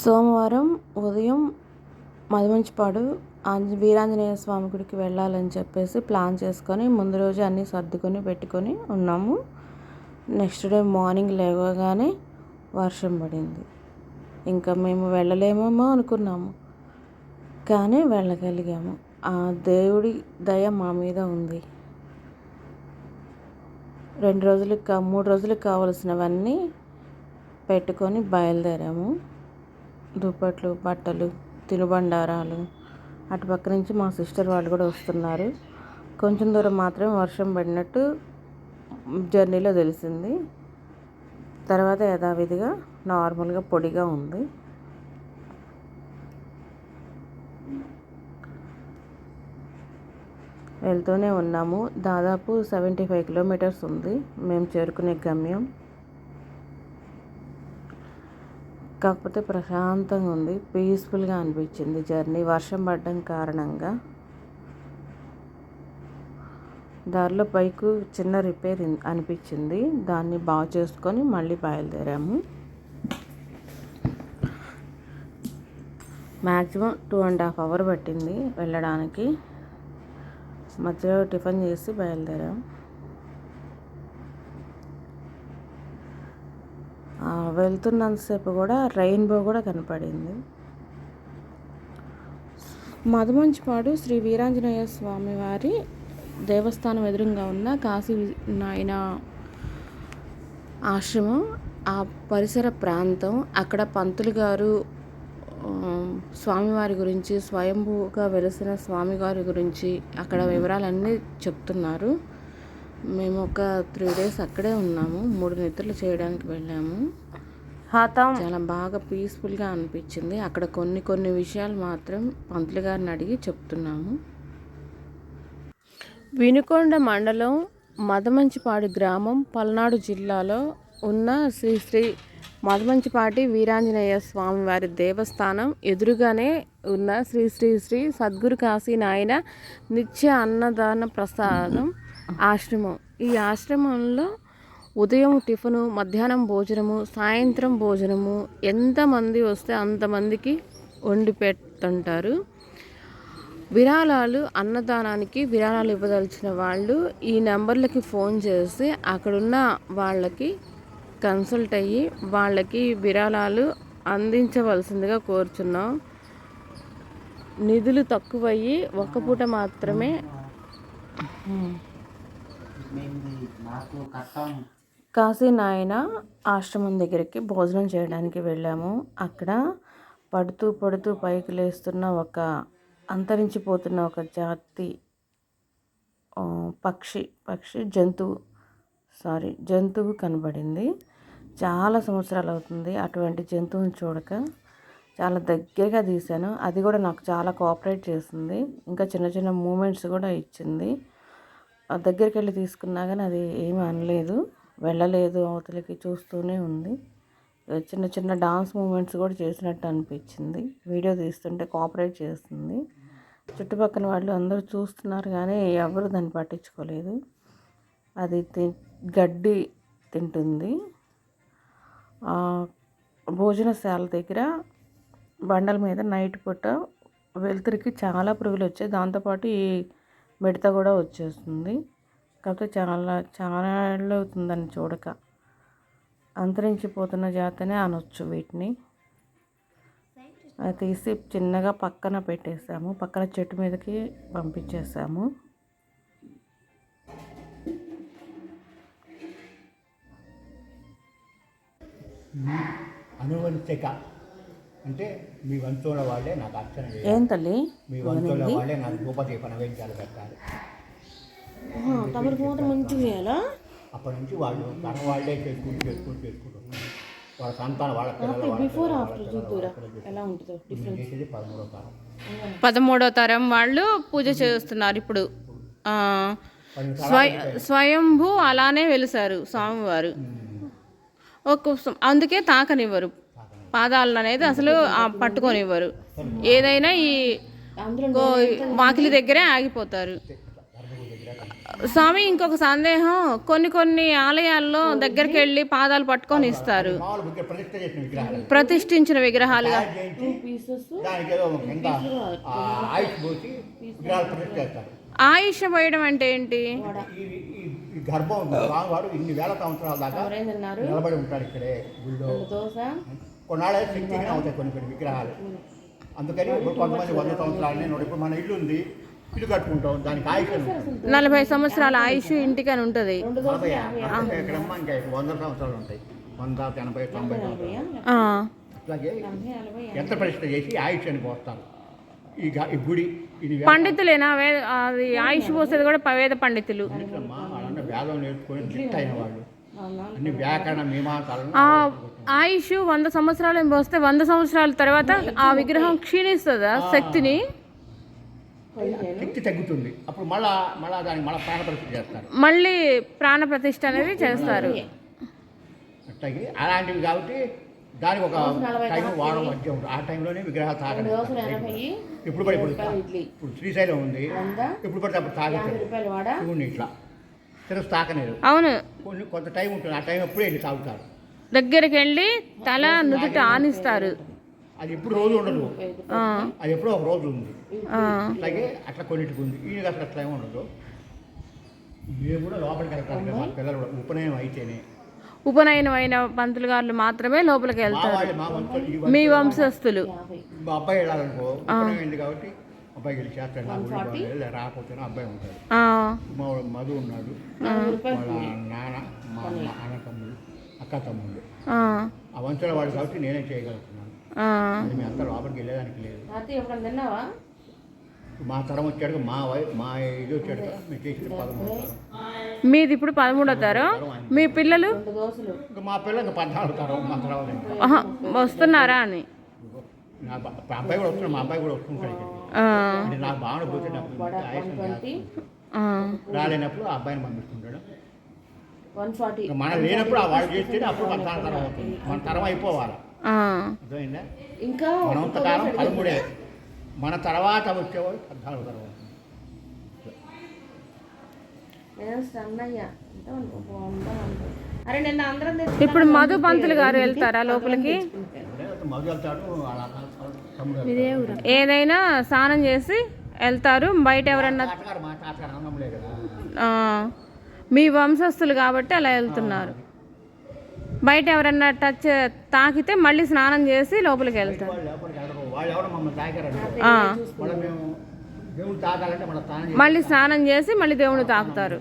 సోమవారం ఉదయం మధుమంచిపాడు ఆంజ వీరాంజనేయ స్వామి గుడికి వెళ్ళాలని చెప్పేసి ప్లాన్ చేసుకొని ముందు రోజు అన్నీ సర్దుకొని పెట్టుకొని ఉన్నాము. నెక్స్ట్ డే మార్నింగ్ లేవగానే వర్షం పడింది. ఇంకా మేము వెళ్ళలేమేమో అనుకున్నాము. కానీ వెళ్ళగలిగాము. ఆ దేవుడి దయ మా మీద ఉంది. రెండు రోజులకు మూడు రోజులకు కావలసినవన్నీ పెట్టుకొని బయలుదేరాము. దుప్పట్లు బట్టలు తినుబండారాలు. అటు పక్క నుంచి మా సిస్టర్ వాళ్ళు కూడా వస్తున్నారు. కొంచెం దూరం మాత్రమే వర్షం పడినట్టు జర్నీలో తెలిసింది. తర్వాత యథావిధిగా నార్మల్గా పొడిగా ఉంది. వెళ్తూనే ఉన్నాము. దాదాపు సెవెంటీ ఫైవ్ కిలోమీటర్స్ ఉంది. మేము చేరుకునే గమ్యం. కాకపోతే ప్రశాంతంగా ఉంది. పీస్ఫుల్గా అనిపించింది జర్నీ. వర్షం పడడం కారణంగా దారిలో బైకు చిన్న రిపేర్ అనిపించింది. దాన్ని బాగు చేసుకొని మళ్ళీ బయలుదేరాము. Maximum two and half hour పట్టింది వెళ్ళడానికి. మధ్యలో టిఫిన్ చేసి బయలుదేరాం వెళ్తున్నంతసేపు కూడా రెయిన్బో కూడా కనపడింది. మధుమంచిపాడు శ్రీ వీరాంజనేయ స్వామి వారి దేవస్థానం ఎదురుగా ఉన్న కాశీ నాయన ఆశ్రమం ఆ పరిసర ప్రాంతం అక్కడ పంతులు గారు స్వామివారి గురించి స్వయంభూగా వెలిసిన స్వామివారి గురించి అక్కడ వివరాలన్నీ చెప్తున్నారు. మేము ఒక త్రీ డేస్ అక్కడే ఉన్నాము. మూడు నిద్రలు చేయడానికి వెళ్ళాము. చాలా బాగా పీస్ఫుల్గా అనిపించింది. అక్కడ కొన్ని కొన్ని విషయాలు మాత్రం పంతులు గారిని అడిగి చెప్తున్నాము. వినుకొండ మండలం మదమంచిపాడు గ్రామం పల్నాడు జిల్లాలో ఉన్న శ్రీ శ్రీ మదమంచిపాటి వీరాంజనేయ స్వామి వారి దేవస్థానం ఎదురుగానే ఉన్న శ్రీ శ్రీ శ్రీ సద్గురు కాశీ నాయన నిత్య అన్నదాన ప్రసాదం ఆశ్రమం. ఈ ఆశ్రమంలో ఉదయం టిఫిను మధ్యాహ్నం భోజనము సాయంత్రం భోజనము ఎంతమంది వస్తే అంతమందికి వండి పెడుతుంటారు. విరాళాలు అన్నదానానికి విరాళాలు ఇవ్వదలిచిన వాళ్ళు ఈ నెంబర్లకి ఫోన్ చేసి అక్కడున్న వాళ్ళకి కన్సల్ట్ అయ్యి వాళ్ళకి విరాళాలు అందించవలసిందిగా కోరుచున్నాం. నిధులు తక్కువయ్యి ఒక్క పూట మాత్రమే కాశీ నాయన ఆశ్రమం దగ్గరికి భోజనం చేయడానికి వెళ్ళాము. అక్కడ పడుతూ పడుతూ పైకి లేస్తున్న ఒక అంతరించిపోతున్న ఒక జాతి పక్షి పక్షి జంతువు సారీ జంతువు కనబడింది. చాలా సంవత్సరాలు అవుతుంది అటువంటి జంతువుని చూడక. చాలా దగ్గరగా తీశాను. అది కూడా నాకు చాలా కోఆపరేట్ చేసింది. ఇంకా చిన్న చిన్న మూమెంట్స్ కూడా ఇచ్చింది. దగ్గరికి వెళ్ళి తీసుకున్నా కానీ అది ఏమీ అనలేదు. వెళ్ళలేదు అవతలికి చూస్తూనే ఉంది. చిన్న చిన్న డాన్స్ మూమెంట్స్ కూడా చేసినట్టు అనిపించింది. వీడియో తీస్తుంటే కోఆపరేట్ చేస్తుంది. చుట్టుపక్కల వాళ్ళు అందరూ చూస్తున్నారు కానీ ఎవరు దాన్ని పట్టించుకోలేదు. అది గడ్డి తింటుంది. భోజనశాల దగ్గర బండల మీద నైట్ పూట వెలుతురికి చాలా పురుగులు వచ్చాయి. దాంతోపాటు ఈ మిడత కూడా వచ్చేస్తుంది. కాకపోతే చాలా చాలా ఏళ్ళు అవుతుందని చూడక. అంతరించిపోతున్న జాతనే అనొచ్చు వీటిని. అది తీసి చిన్నగా పక్కన పెట్టేసాము. పక్కన చెట్టు మీదకి పంపించేసాము. అనువంశిక అంటే మీ వంతుల వాళ్ళే నాకు అర్చన ఏం తల్లి? మీ వంతుల వాళ్ళే నాకు ధూపదీప నైవేద్యాలు పెట్టాలి. తమరికి మాత్రం మంచిగా చేయాలా? అప్పటి నుంచి వాళ్ళు తన వాళ్ళే చేసుకుంటూ చేసుకుంటూ చేసుకుంటున్నారు వాళ్ళ సంతానం వాళ్ళ పిల్లలు బిఫోర్ ఆఫ్టర్ చూద్దురా ఎలా ఉంటుందో నేను చేసేది పదమూడో కాలం పదమూడో తరం వాళ్ళు పూజ చేస్తున్నారు ఇప్పుడు. స్వయంభూ అలానే వెలిసారు స్వామివారు. ఒక అందుకే తాకనివ్వరు. పాదాలను అనేది అసలు ఆ, పట్టుకొనివ్వరు. ఏదైనా ఈ వాకిలి దగ్గరే ఆగిపోతారు. స్వామి ఇంకొక సందేహం కొన్ని కొన్ని ఆలయాల్లో దగ్గరికి వెళ్ళి పాదాలు పట్టుకొని ఇస్తారు. ప్రతిష్ఠించిన విగ్రహాలుగా ఆయుష్ పోయడం అంటే ఏంటి? గర్భం ఇన్ని వేల సంవత్సరాల దాకా నిలబడి ఉంటాడు ఇక్కడే. గుళ్ళో కొన్నాళ్ళే శక్తిహీనం అవుతాయి కొన్ని కొన్ని విగ్రహాలు? అందుకని ఇప్పుడు కొంతమంది వంద సంవత్సరాలు నేను ఇప్పుడు మన ఇల్లు ఉంది ఇల్లు కట్టుకుంటాం దానికి ఆయుష్ అని ఉంటుంది. నలభై సంవత్సరాల ఆయుష్ ఇంటికని ఉంటుంది. నలభై నలభై ఎక్కడమ్మా ఇంకా వంద సంవత్సరాలు ఉంటాయి. వంద ఎనభై తొంభై అట్లాగే యంత్ర ప్రతిష్ట చేసి ఆయుష్ అని పోస్తారు? ఈ గుడి ఇది పండితులేనా? అది ఆయుష్ పోసేది కూడా వేద పండితులు. వేదం నేర్చుకొని దిట్ట అయిన వాళ్ళు. అన్ని వ్యాకరణ మీమాంసాలను ఆ ఆయుష్ వంద సంవత్సరాలు ఏం పోస్తే వంద సంవత్సరాల తర్వాత ఆ విగ్రహం క్షీణిస్తుందా శక్తిని? శక్తి తగ్గుతుంది. అప్పుడు మళ్ళా మళ్ళా దానికి మళ్ళా ప్రాణ ప్రతిష్ఠ చేస్తారు. మళ్ళీ ప్రాణ ప్రతిష్ఠ అనేది చేస్తారు. అట్లాగే అలాంటివి కాబట్టి దానికి ఒక టైం వారం మధ్య ఉంటుంది. ఆ టైంలోనే విగ్రహాలు తాగడం ఇప్పుడు కూడా ఇప్పుడు ఇప్పుడు శ్రీశైలం ఉంది. ఇప్పుడు పడితే అప్పుడు శివుడిని ఇట్లా. అవును. కొన్ని కొంత టైం ఉంటుంది. ఆ టైం అప్పుడే వెళ్ళి తాగుతారు. దగ్గరికి వెళ్ళి తల నుదుట ఆనిస్తారు. అది ఎప్పుడు రోజు ఉండదు. ఆ, అది ఎప్పుడో ఒక రోజు ఉంది. అట్లా కొన్నిటికి ఉంది. ఈయనకి అసలు అట్లా ఏమి ఉండదు. కూడా లోపలికి వెళ్తారు కదా పిల్లలు కూడా. ఉపనయనం అయితేనే. ఉపనయనం అయిన పంతులు గారు మాత్రమే లోపలికి వెళ్తారు. మా వంశస్థులు. మా అబ్బాయి వెళ్ళాలనుకో కాబట్టి అబ్బాయి వాళ్ళు వెళ్ళి రాకపోతే అబ్బాయి ఉంటాడు. మా మధు ఉన్నాడు. వాళ్ళ నాన్న మా అమ్మ అన్న తమ్ముడు అక్క తమ్ముడు. ఆ, వంతుల వాడు కాబట్టి నేనే చేయగలుగుతున్నాను. మీ అంతా లోపలికి వెళ్ళేదానికి లేదు. మా తరం వచ్చాడు మా వై మా ఇది వచ్చాడు. మేము చేసిన పదమూడు మీది ఇప్పుడు పదమూడో తరం. మీ పిల్లలు? మా పిల్లలు ఇంకా పద్నాలుగు తరం మా తర్వాత వస్తున్నారా అని? నా అబ్బాయి కూడా వస్తున్నాడు మా అబ్బాయి కూడా వస్తుంటాడు నాకు భావన పోతే రాలేనప్పుడు ఆ అబ్బాయిని పంపిస్తుంటాడు. One forty. మనం లేనప్పుడు ఆ వాళ్ళు చేస్తే అప్పుడు మన తరం తరం అవుతుంది. మన తరం అయిపోవాలి. అర్థమైందా? ఇంకా మనంతకాలం పదమూడే మన తర్వాత వచ్చేవాడు పద్నాలుగు తరం అవుతుంది. అరే నిన్న అందరం ఇప్పుడు మధు పంతులు గారు వెళ్తారా లోపలికి? మగ వెళ్తాడు ఏదైనా స్నానం చేసి వెళ్తారు. బయట ఎవరన్నా మీ వంశస్థులు కాబట్టి అలా వెళ్తున్నారు. బయట ఎవరన్నా టచ్ తాకితే మళ్ళీ స్నానం చేసి లోపలికి వెళ్తారు. మళ్ళీ మళ్ళీ స్నానం చేసి మళ్ళీ దేవుని తాకుతారు.